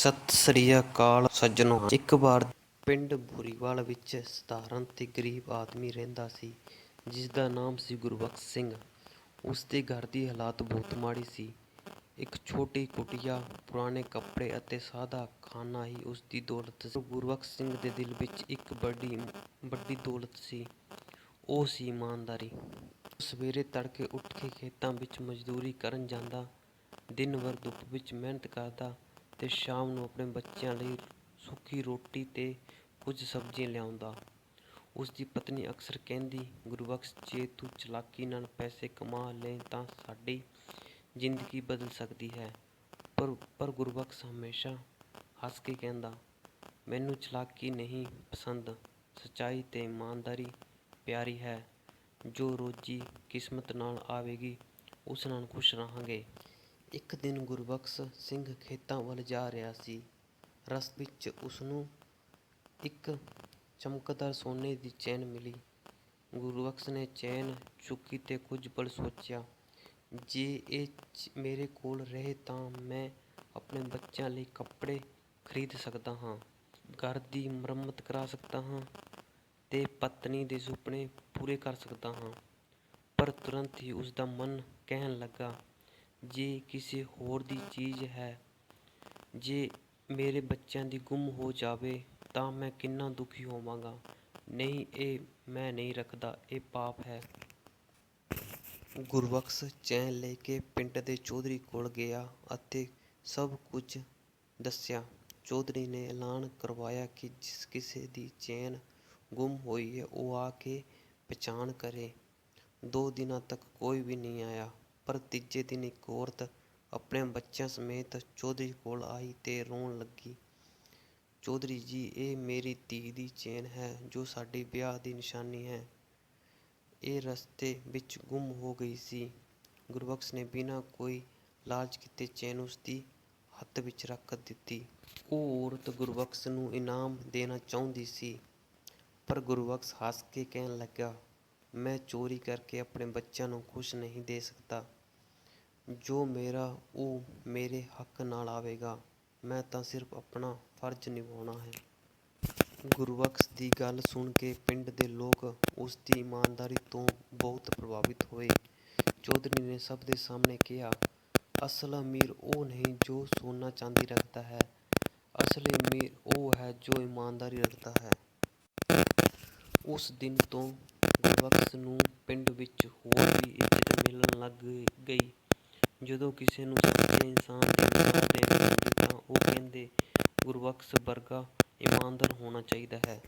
ਸਤਿ ਸ੍ਰੀ ਅਕਾਲ ਸੱਜਣੋ। ਇੱਕ ਵਾਰ ਪਿੰਡ ਬੁਰੀਵਾਲ ਵਿੱਚ ਸਧਾਰਨ ਤੇ ਗਰੀਬ ਆਦਮੀ ਰਹਿੰਦਾ ਸੀ ਜਿਸ ਦਾ ਨਾਮ ਸੀ ਗੁਰਬਖਸ਼ ਸਿੰਘ। ਉਸ ਦੇ ਘਰ ਦੀ ਹਾਲਾਤ ਬਹੁਤ ਮਾੜੀ ਸੀ। ਇੱਕ ਛੋਟੀ ਕੁਟੀਆ, ਪੁਰਾਣੇ ਕੱਪੜੇ ਅਤੇ ਸਾਦਾ ਖਾਣਾ ਹੀ ਉਸ ਦੀ ਦੌਲਤ ਸੀ। ਗੁਰਬਖਸ਼ ਸਿੰਘ ਦੇ ਦਿਲ ਵਿੱਚ ਇੱਕ ਵੱਡੀ ਵੱਡੀ ਦੌਲਤ ਸੀ। ਉਹ ਸੀ ਇਮਾਨਦਾਰੀ। ਸਵੇਰੇ ਤੜਕੇ ਉੱਠ ਕੇ ਖੇਤਾਂ ਵਿੱਚ ਮਜ਼ਦੂਰੀ ਕਰਨ ਜਾਂਦਾ, ਦਿਨ ਭਰ ਧੁੱਪ ਵਿੱਚ ਮਿਹਨਤ ਕਰਦਾ ਤੇ ਸ਼ਾਮ ਨੂੰ ਆਪਣੇ ਬੱਚਿਆਂ ਲਈ ਸੁੱਕੀ ਰੋਟੀ ਤੇ ਕੁਝ ਸਬਜ਼ੀਆਂ ਲਿਆਉਂਦਾ। ਉਸ ਦੀ ਪਤਨੀ ਅਕਸਰ ਕਹਿੰਦੀ ਗੁਰਬਖਸ਼ ਜੇ ਤੂੰ ਚਲਾਕੀ ਨਾਲ ਪੈਸੇ ਕਮਾ ਲਏ ਤਾਂ ਸਾਡੀ ਜ਼ਿੰਦਗੀ ਬਦਲ ਸਕਦੀ ਹੈ। ਪਰ ਪਰ ਗੁਰਬਖਸ਼ ਹਮੇਸ਼ਾ ਹੱਸ ਕੇ ਕਹਿੰਦਾ, ਮੈਨੂੰ ਚਲਾਕੀ ਨਹੀਂ ਪਸੰਦ। ਸੱਚਾਈ ਤੇ ਇਮਾਨਦਾਰੀ ਪਿਆਰੀ ਹੈ। ਜੋ ਰੋਜੀ ਕਿਸਮਤ ਨਾਲ ਆਵੇਗੀ, ਉਸ ਨਾਲ ਖੁਸ਼ ਰਹਾਂਗੇ। ਇੱਕ ਦਿਨ ਗੁਰਬਖਸ਼ ਸਿੰਘ ਖੇਤਾਂ ਵੱਲ ਜਾ ਰਿਹਾ ਸੀ। ਰਸਤੇ ਵਿੱਚ ਉਸਨੂੰ ਇੱਕ ਚਮਕਦਾਰ ਸੋਨੇ ਦੀ ਚੈਨ ਮਿਲੀ। ਗੁਰਬਖਸ਼ ਨੇ ਚੈਨ ਚੁੱਕੀ ਤੇ ਕੁਝ ਪਲ ਸੋਚਿਆ, ਜੇ ਇਹ ਮੇਰੇ ਕੋਲ ਰਹੇ ਤਾਂ ਮੈਂ ਆਪਣੇ ਬੱਚਿਆਂ ਲਈ ਕੱਪੜੇ ਖਰੀਦ ਸਕਦਾ ਹਾਂ, ਘਰ ਦੀ ਮੁਰੰਮਤ ਕਰਾ ਸਕਦਾ ਹਾਂ ਤੇ ਪਤਨੀ ਦੇ ਸੁਪਨੇ ਪੂਰੇ ਕਰ ਸਕਦਾ ਹਾਂ। ਪਰ ਤੁਰੰਤ ਹੀ ਉਸ ਦਾ ਮਨ ਕਹਿਣ ਲੱਗਾ ਜੇ ਕਿਸੇ ਹੋਰ ਦੀ ਚੀਜ਼ ਹੈ, ਜੇ ਮੇਰੇ ਬੱਚਿਆਂ ਦੀ ਗੁੰਮ ਹੋ ਜਾਵੇ ਤਾਂ ਮੈਂ ਕਿੰਨਾ ਦੁਖੀ ਹੋਵਾਂਗਾ। ਨਹੀਂ, ਇਹ ਮੈਂ ਨਹੀਂ ਰੱਖਦਾ, ਇਹ ਪਾਪ ਹੈ। ਗੁਰਬਖਸ਼ ਚੈਨ ਲੈ ਕੇ ਪਿੰਡ ਦੇ ਚੌਧਰੀ ਕੋਲ ਗਿਆ ਅਤੇ ਸਭ ਕੁਝ ਦੱਸਿਆ। ਚੌਧਰੀ ਨੇ ਐਲਾਨ ਕਰਵਾਇਆ ਕਿ ਜਿਸ ਕਿਸੇ ਦੀ ਚੈਨ ਗੁੰਮ ਹੋਈ ਹੈ, ਉਹ ਆ ਕੇ ਪਛਾਣ ਕਰੇ। ਦੋ ਦਿਨਾਂ ਤੱਕ ਕੋਈ ਵੀ ਨਹੀਂ ਆਇਆ। ਪਰ ਤੀਜੇ ਦਿਨ ਇੱਕ ਔਰਤ ਆਪਣੇ ਬੱਚਿਆਂ ਸਮੇਤ ਚੌਧਰੀ ਕੋਲ ਆਈ ਤੇ ਰੋਣ ਲੱਗੀ। ਚੌਧਰੀ ਜੀ, ਇਹ ਮੇਰੀ ਧੀ ਦੀ ਚੇਨ ਹੈ, ਜੋ ਸਾਡੇ ਵਿਆਹ ਦੀ ਨਿਸ਼ਾਨੀ ਹੈ। ਇਹ ਰਸਤੇ ਵਿੱਚ ਗੁੰਮ ਹੋ ਗਈ ਸੀ। ਗੁਰਬਖਸ਼ ਨੇ ਬਿਨਾਂ ਕੋਈ ਲਾਲਚ ਕੀਤੇ ਚੇਨ ਉਸ ਦੀ ਹੱਥ ਵਿੱਚ ਰੱਖ ਦਿੱਤੀ। ਉਹ ਔਰਤ ਗੁਰਬਖਸ਼ ਨੂੰ ਇਨਾਮ ਦੇਣਾ ਚਾਹੁੰਦੀ ਸੀ, ਪਰ ਗੁਰਬਖਸ਼ ਹੱਸ ਕੇ ਕਹਿਣ ਲੱਗਾ ਮੈਂ ਚੋਰੀ ਕਰਕੇ ਆਪਣੇ ਬੱਚਿਆਂ ਨੂੰ ਖੁਸ਼ ਨਹੀਂ ਦੇ ਸਕਦਾ। ਜੋ ਮੇਰਾ, ਉਹ ਮੇਰੇ ਹੱਕ ਨਾਲ ਆਵੇਗਾ, ਮੈਂ ਤਾਂ ਸਿਰਫ ਆਪਣਾ ਫਰਜ਼ ਨਿਭਾਉਣਾ ਹੈ। ਗੁਰਬਖਸ਼ ਦੀ ਗੱਲ ਸੁਣ ਕੇ ਪਿੰਡ ਦੇ ਲੋਕ ਉਸ ਦੀ ਇਮਾਨਦਾਰੀ ਤੋਂ ਬਹੁਤ ਪ੍ਰਭਾਵਿਤ ਹੋਏ। ਚੌਧਰੀ ਨੇ ਸਭ ਦੇ ਸਾਹਮਣੇ ਕਿਹਾ, ਅਸਲ ਅਮੀਰ ਉਹ ਨਹੀਂ ਜੋ ਸੋਨਾ ਚਾਂਦੀ ਰੱਖਦਾ ਹੈ। ਅਸਲੀ ਅਮੀਰ ਉਹ ਹੈ ਜੋ ਇਮਾਨਦਾਰੀ ਰੱਖਦਾ ਹੈ। ਉਸ ਦਿਨ ਤੋਂ ਗੁਰਬਖਸ਼ ਨੂੰ ਪਿੰਡ ਵਿੱਚ ਹੋਰ ਵੀ ਇੱਜ਼ਤ ਮਿਲਣ ਲੱਗ ਗਈ ਜਦੋਂ ਕਿਸੇ ਨੂੰ ਸੱਚੇ ਇਨਸਾਨ ਦੀ ਮਿਸਾਲ ਦੇਣੀ ਤਾਂ ਉਹ ਕਹਿੰਦੇ, ਗੁਰਬਖਸ਼ ਵਰਗਾ ਇਮਾਨਦਾਰ ਹੋਣਾ ਚਾਹੀਦਾ ਹੈ।